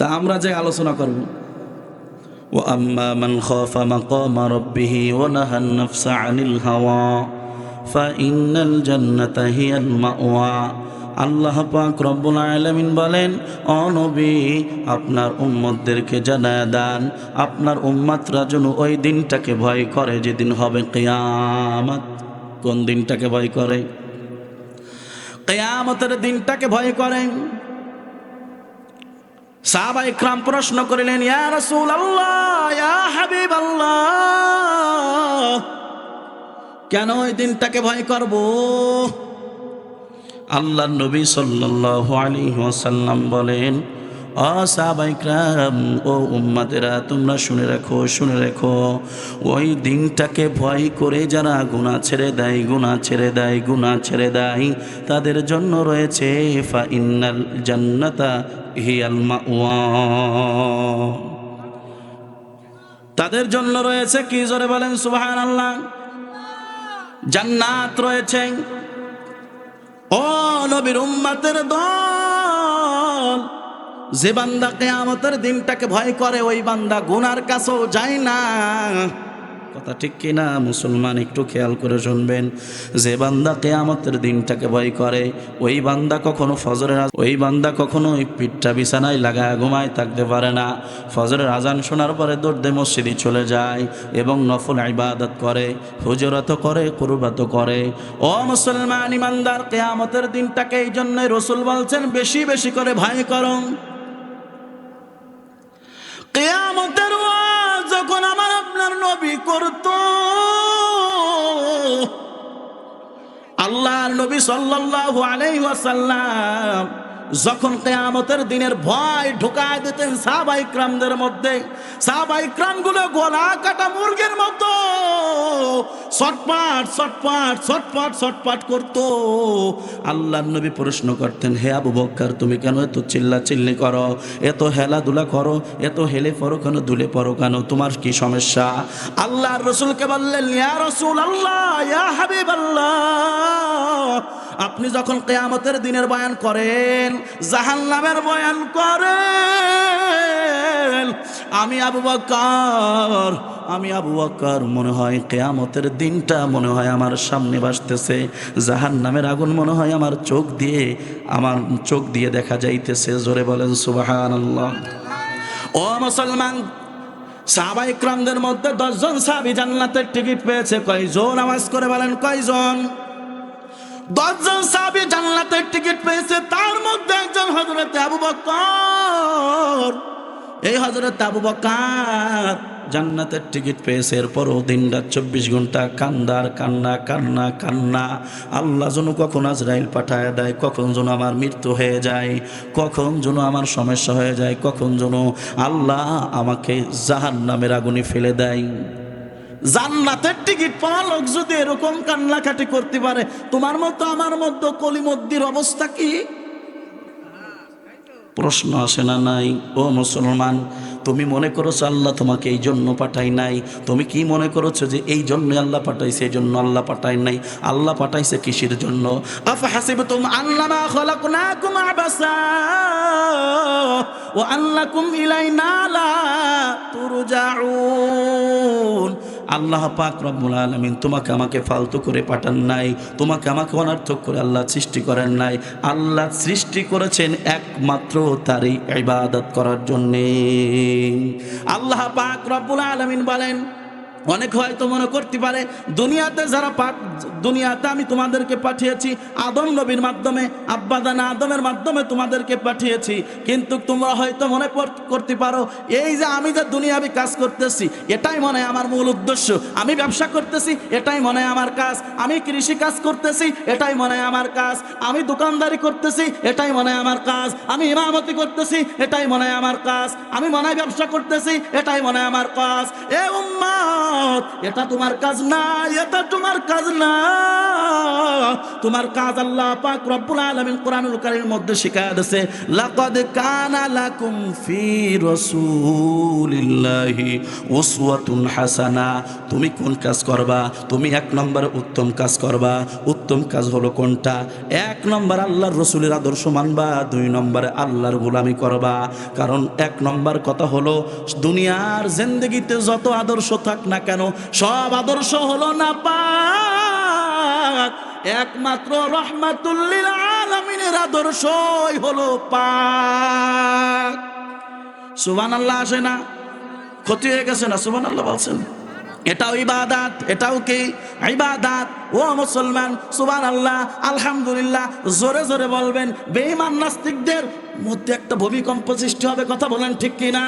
তা আমরা যে আলোচনা করব وأما من خاف مقام ربه ونهى النفس عن الهوى فإن الجنة هي المأوى আল্লাহ পাক রব্বুল আলামিন বলেন অনবী আপনার উম্মতদেরকে জানায় দান আপনার উম্মাতরা যেন ওই দিনটাকে ভয় করে যেদিন হবে কিয়ামত কোন দিনটাকে ভয় করে কেয়ামতের দিনটাকে ভয় করেন সাহাবা ইকরাম প্রশ্ন করিলেন, ইয়া রাসূল আল্লাহ ইয়া হাবিব আল্লাহ কেন ওই দিনটাকে ভয় করব? আল্লাহ নবী সাল্লাল্লাহু আলাইহি ওয়াসাল্লাম বলেন ও সাহাবাইকরাম ও উম্মাদেরা, তোমরা শুনে রাখো শুনে রাখো। ওই দিনটাকে ভয় করে যারা গুণা ছেড়ে দেয় গুণা ছেড়ে দেয় গুণা ছেড়ে দেয়, তাদের জন্য রয়েছে, ফা ইন্নাল জান্নাতা হিয়াল মাওয়া। তাদের জন্য রয়েছে, কি জোরে বলেন, সুবহানাল্লাহ? জান্নাত রয়েছে। ও নবীর উম্মাতের দল যে বান্দা কেয়ামতের দিনটাকে ভয় করে, ওই বান্দা গুনার কাছেও যায় না। কথা ঠিক কিনা মুসলমান একটু খেয়াল করে শুনবেন। যে বান্দা কেয়ামতের দিনটাকে ভয় করে, ওই বান্দা কখনো ফজরের ওই বান্দা কখনো ওই পিঠটা বিছানায় লাগায় ঘুমায় থাকতে পারে না। ফজরের আজান শোনার পরে দৌড়দে মসজিদে চলে যায় এবং নফল ইবাদত করে, হুজরত করে, কুরবাত করে। ও মুসলমান ইমানদার, কেয়ামতের দিনটাকে এই জন্যই রসুল বলছেন, বেশি বেশি করে ভয় করো যখন আমার আপনার নবী করত আল্লাহর নবী সাল্লাল্লাহু আলাইহি ওয়াসাল্লাম যখন কেয়ামতের দিনের ভয় ঢুকায় দিতেন সাহাবাই ক্রামদের মধ্যে সাহাবাই ক্রামগুলো গলা কাটা মুরগির মতো ছটপাট ছটপাট ছটপাট ছটপাট করতো। আল্লাহর নবী প্রশ্ন করতেন, হে আবু বক্কর, তুমি কেন এত চিল্লা চিল্লি করো? এত হেলাধুলা করো? এত হেলে পড়ো কেন? দুলে পড়ো কেন? তোমার কি সমস্যা? আল্লাহর রসুলকে বললেন, ইয়া রসুল আল্লাহ ইয়া হাবিব আল্লাহ আপনি যখন কেয়ামতের দিনের বয়ান করেন, জাহান্নামের বয়ান করেন, আমি আবু বকর, আমি আবু বকর, মনে হয় কেয়ামতের দিনটা মনে হয় আমার সামনে বাসতেছে জাহান্নামের আগুন মনে হয় আমার চোখ দিয়ে, আমার চোখ দিয়ে দেখা যাইতেছে, জোরে বলেন সুবহানাল্লাহ। ও মুসলমান, সাহাবা ইকরামদের মধ্যে দশজন সাহাবি জান্নাতের টিকিট পেয়েছে, কয়জন? আওয়াজ করে বলেন, কয়জন? দশজন সাহাবি জান্নাতের টিকিট পেয়েছে, তার মধ্যে একজন হজরত আবু বকর। এই হজরত আবু বকর জান্নাতের টিকিট পেয়েছে, এরপরও দিন রাত চব্বিশ ঘণ্টা কান্দার কান্না কান্না কান্না। আল্লাহ যেন কখন আজরাইল পাঠায় দেয়, কখন যেন আমার মৃত্যু হয়ে যায়, কখন যেন আমার সমস্যা হয়ে যায়, কখন যেন আল্লাহ আমাকে জাহান নামের আগুনে ফেলে দেয়। জান্নাতের টিকিট পাওয়া লোক যদি এরকম কান্নাকাটি করতে পারে, তোমার মতো আমার মধ্যে কলিমদ্দির অবস্থা কি? প্রশ্ন আসে না, নাই। ও মুসলমান, তুমি মনে করেছ আল্লাহ তোমাকে এই জন্য পাঠাই নাই? তুমি কি মনে করেছ যে এই জন্য আল্লাহ পাঠাইছে, এই জন্য আল্লাহ পাঠাই নাই? আল্লাহ পাঠাইছে কিসের জন্য? আফা হাসিবতুম আন্নামা খলাকনাকুম আবাসা আল্লাহ পাক রব্বুল আলমিন তোমাকে আমাকে ফালতু করে পাঠান নাই, তোমাকে আমাকে অনার্থক করে আল্লাহ সৃষ্টি করেন নাই। আল্লাহ সৃষ্টি করেছেন একমাত্র তারই ইবাদত করার জন্যে। আল্লাহ পাক রব্বুল আলমিন বলেন অনেক হয়তো মনে করতে পারে, দুনিয়াতে যারা দুনিয়াতে আমি তোমাদেরকে পাঠিয়েছি, আদম নবীর মাধ্যমে, আব্বাদানা আদমের মাধ্যমে তোমাদেরকে পাঠিয়েছি, কিন্তু তোমরা হয়তো মনে করতে পারো, এই যে আমি যে দুনিয়াবি কাজ করতেছি, এটাই মনে আমার মূল উদ্দেশ্য। আমি ব্যবসা করতেছি, এটাই মনে আমার কাজ। আমি কৃষি কাজ করতেছি, এটাই মনে আমার কাজ। আমি দোকানদারি করতেছি, এটাই মনে আমার কাজ। আমি ইমামতি করতেছি, এটাই মনে আমার কাজ। আমি মনে ব্যবসা করতেছি, এটাই মনে আমার কাজ। এ উম্মা এটা তোমার কাজ না এটা তোমার কাজ না। তোমার কাজ আল্লাহ পাক রব্বুল আলামিন কোরআনুল কারীমের মধ্যে শিখায় দিয়েছে, লাকাদ কানা লাকুম ফি রাসূলিল্লাহি উসওয়াতুন হাসানা। তুমি কোন কাজ করবা? তুমি এক নম্বরে উত্তম কাজ করবা। উত্তম কাজ হলো কোনটা? এক নম্বর আল্লাহর রসুলের আদর্শ মানবা, দুই নম্বরে আল্লাহর গোলামি করবা। কারণ এক নম্বর কথা হলো, দুনিয়ার জিন্দগিতে যত আদর্শ থাক না কেন? সব আদর্শ হলো না পাক। একমাত্র রহমাতুল্লিল আলমিনের আদর্শই হলো পাক। সুবান আল্লাহ আসে না? ক্ষতি হয়ে গেছে না? সুবান আল্লাহ বলছেন। এটাও ইবাদাত, এটাও কি? ইবাদাত। ও মুসলমান সুবান আল্লাহ আলহামদুলিল্লাহ, জোরে জোরে বলবেন। বেঈমান নাস্তিকদের মধ্যে একটা ভূমিকম্প সৃষ্টি হবে, কথা বলেন ঠিক কি না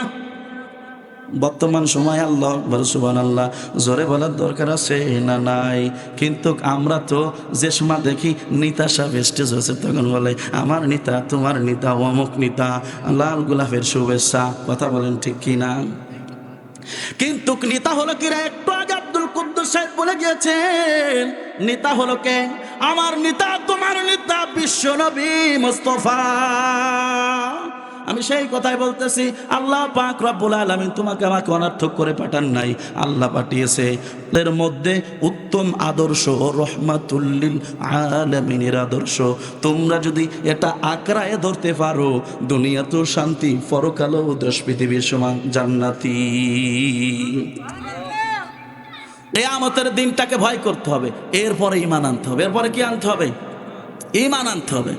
বর্তমান সময় আল্লাহ সুবান আল্লাহ জোরে বলার দরকার আছে না নাই? কিন্তু আমরা তো যে সময় দেখি নিতাশা ভেস্টেজ হয়েছে, তখন বলে, আমার নিতা, তোমার নিতা অমুক নিতা, লাল গোলাপের শুভেচ্ছা। কথা বলেন ঠিক কি না কিন্তু নেতা হলো কিরা একটু আগে আব্দুল কুদ্দুস সাহেব বলে গিয়েছেন, নেতা হলো কে? আমার নেতা, তোমার নেতা, বিশ্ব নবী মুস্তফা। আমি সেই কথাই বলতেছি, আল্লাহ পাক রব্বুল আলামিন তোমাকে আমাকে অনার্থক করে পাঠান নাই। আল্লাহ পাঠিয়েছে, এর মধ্যে উত্তম আদর্শ রহমাতুল্লিল আলামিনের আদর্শ। তোমরা যদি এটা আঁকড়ায় ধরতে পারো দুনিয়া তো শান্তি, পরকালও দেশ পৃথিবীর সমান জান্নাতি। কেয়ামতের দিনটাকে ভয় করতে হবে, এরপরে ইমান আনতে হবে, এরপরে কি আনতে হবে? ইমান আনতে হবে।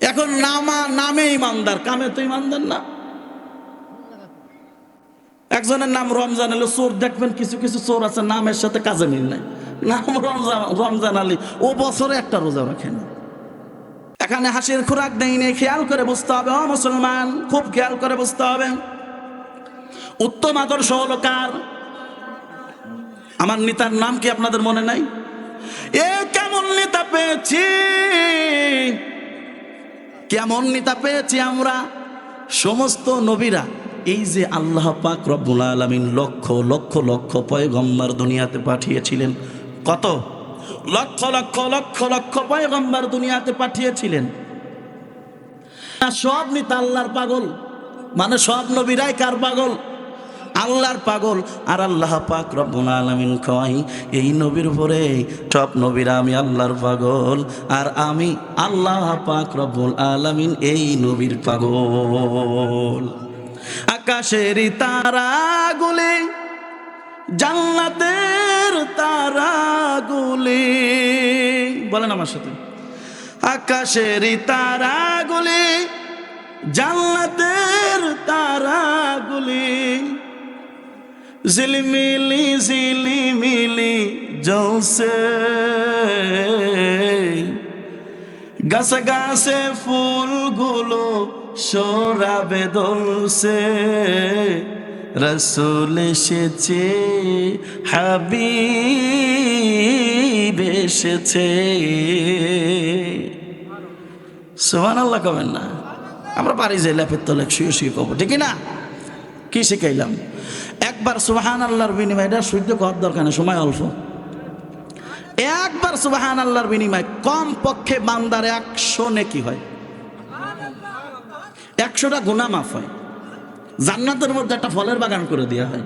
এখন নামা, নামে ইমানদার, কামে তো ইমানদার না। একজনের নাম রমজান আলী চোর, দেখবেন কিছু কিছু চোর আছে, নামের সাথে কাজে মিল নাই। নাম রমজান রমজান আলী, ও বছরে একটা রোজা রাখেন এখানে হাসির খোরাক নেই নেই, খেয়াল করে বুঝতে হবে, ও মুসলমান, খুব খেয়াল করে বুঝতে হবে। উত্তম আদর্শ হলো কার? আমার নেতার নাম কি আপনাদের মনে নাই? এ কেমন নেতা পেয়েছি? কেমন নেতা পেয়েছি আমরা? সমস্ত নবীরা, এই যে আল্লাহ পাক রব্বুল আলমিন লক্ষ লক্ষ লক্ষ পয়গম্বর দুনিয়াতে পাঠিয়েছিলেন। কত? লক্ষ লক্ষ লক্ষ লক্ষ পয়গম্বর দুনিয়াতে পাঠিয়েছিলেন। সব নেতা আল্লাহর পাগল। মানে সব নবীরাই কার পাগল? আল্লাহর পাগল আর আল্লাহ পাক রব্বুল আলামিন কয় এই নবীর উপরে সব নবীরা আমি আল্লাহর পাগল আর আমি আল্লাহ পাক রব্বুল আলামিন এই নবীর পাগল। আকাশের তারাগুলি, জান্নাতের তারাগুলি, বলেন আমার সাথে। আকাশের তারাগুলি, জান্নাতের তারাগুলি ঝিলমিলি, ঝিলিমিলি জলসে গাছে গাছে ফুলগুলো সরাবে দলসে রসুল এসেছে, হাবিব এসেছে। সোহান আল্লাহ কবেন না? আমরা পারি যে ল্যাপের তলে শুয়ে শুয়ে কব, ঠিক না? কি শিখাইলাম? একবার সুবাহান আল্লাহর বিনিময়, এটা সূর্য করার দরকার নেই, সময় অল্প। একবার সুবাহান আল্লাহর বিনিময় কম পক্ষে বান্দার একশো নেকি হয়। একশোটা গুণা মাফ হয়। জান্নাতের মধ্যে একটা ফলের বাগান করে দেওয়া হয়।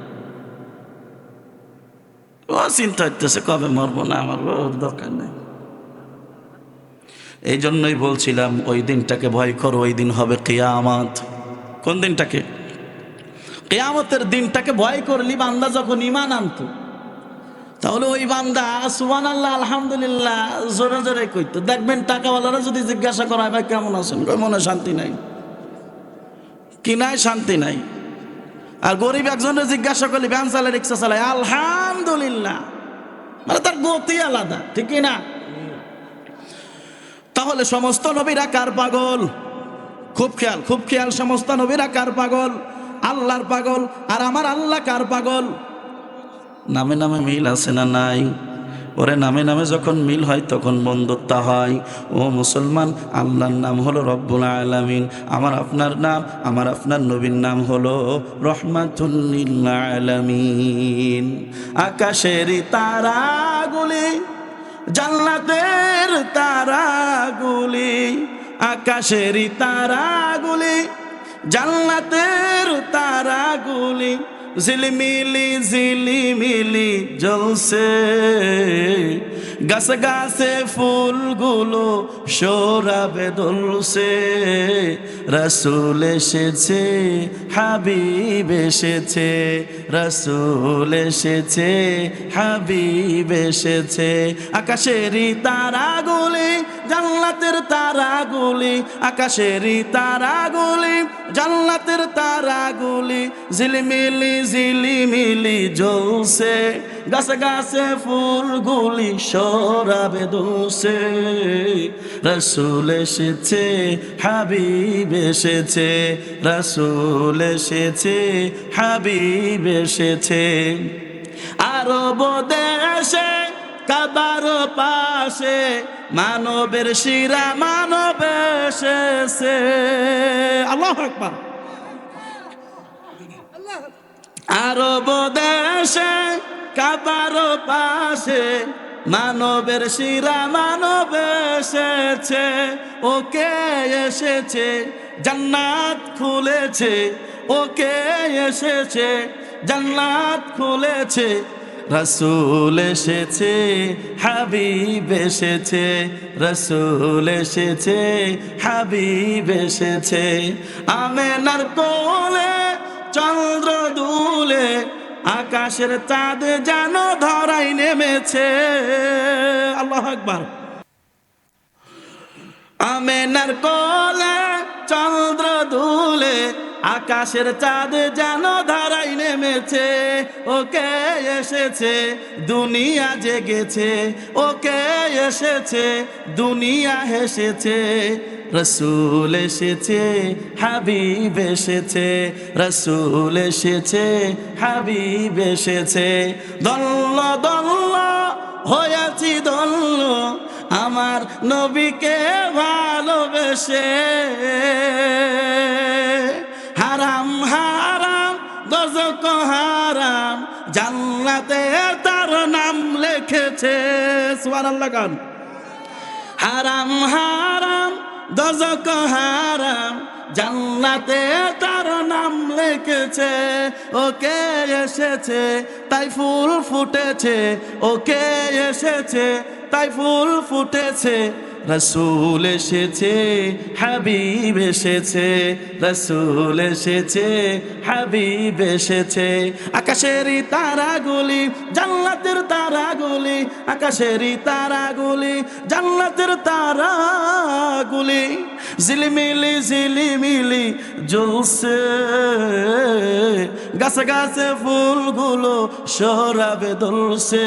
ও, চিন্তা হইতেছে, কবে মরবো না ওর দরকার নেই। এই জন্যই বলছিলাম, ওই দিনটাকে ভয় করো, ওই দিন হবে কেয়ামত। কোন দিনটাকে? কেয়ামতের দিনটাকে ভয় করলি, বান্দা যখন ইমান আনতো। তাহলে ওই বান্দা সুবান আল্লাহ আলহামদুলিল্লাহ, জোরে জোরে কইতো, দেখবেন টাকাওয়ালারা যদি জিজ্ঞাসা করা হয় ভাই, কেমন আছেন? মনে শান্তি নাই। কি নাই, শান্তি নাই। আর গরিব একজনের জিজ্ঞাসা করলি ভ্যান চালায় রিক্সা চালায় আলহামদুলিল্লাহ। মানে তার গতি আলাদা, ঠিক কি না? তাহলে সমস্ত নবীরা কার পাগল? খুব খেয়াল খুব খেয়াল, সমস্ত নবীরা কার পাগল? আল্লাহর পাগল আর আমার আল্লাহ কার পাগল? নামে নামে মিল আছে না নাই? ওরে নামে নামে যখন মিল হয় তখন বন্ধুত্ব হয়। ও মুসলমান, আল্লাহর নাম হলো রব্বুল আলামিন। আমার আপনার নাম, আমার আপনার নবীর নাম হলো রহমাতুল্লিল আলামিন। আকাশেরই তারাগুলি, জান্নাতের তারাগুলি আকাশেরই তারাগুলি জান্নাতের তারাগুলি ঝিলিমিলি ঝিলিমিলি জ্বলছে। গাছ গাছে ফুলগুলো সৌরাবে দলছে। রসুল এসেছে, হাবিব এসেছে, রসুল এসেছে, হাবিব এসেছে। আকাশেরই তারাগুলি জান্নাতের তারাগুলি, আকাশেরই তারাগুলি, জান্নাতের তারাগুলি, ঝিলিমিলি ঝিলিমিলি জ্বলছে গাছে গাছে ফুলগুলি সরাবে দোষে রসুল এসেছে, হাবিব এসেছে, রসুল এসেছে, হাবিব এসেছে। আরব দেশে কাবার পাশে মানবের শিরা মানব এসেছে। আল্লাহ আকবার। আরব দেশে কাবার পাশে মানবের শিরা মানব এসেছে। ওকে এসেছে, জান্নাত খুলেছে। ওকে এসেছে, জান্নাত খুলেছে। রসুল এসেছে, হাবিব এসেছে, রসুল এসেছে, হাবিব এসেছে। আমেনার কোলে চন্দ্র দুলে আকাশের চাঁদ যেন ধরাই নেমেছে। আল্লাহ আকবার। আমেনার কোলে চন্দ্র দুলে আকাশের চাঁদ যেন ধারাই নেমেছে, ওকে এসেছে, দুনিয়া জেগেছে, ওকে এসেছে, দুনিয়া হেসেছে, রসুল এসেছে, হাবিব এসেছে, রসুল এসেছে, হাবিব এসেছে। দল্ল দল্ল, হয়েছি দল্ল, আমার নবীকে ভালোবেসে। হারাম হারাম দজক হারাম, জান্নাতে তার নাম লিখেছে। সুয়ার আল্লাহ গান। হারাম হারাম দজক হারাম, জান্নাতে তার নাম লিখেছে। ওকে এসেছে, তাই ফুল ফুটেছে। ওকে এসেছে, তাই ফুল ফুটেছে। রসুল এসেছে, হাবিব এসেছে, রসুল এসেছে, হাবিব এসেছে। আকাশেরই তারাগুলি, জান্নাতের তারাগুলি, আকাশেরই তারাগুলি, জান্নাতের তারাগুলি। ঝিলিমিলি ঝিলিমিলি জ্বলছে, গাছে গাছে ফুলগুলো সরাবে দলছে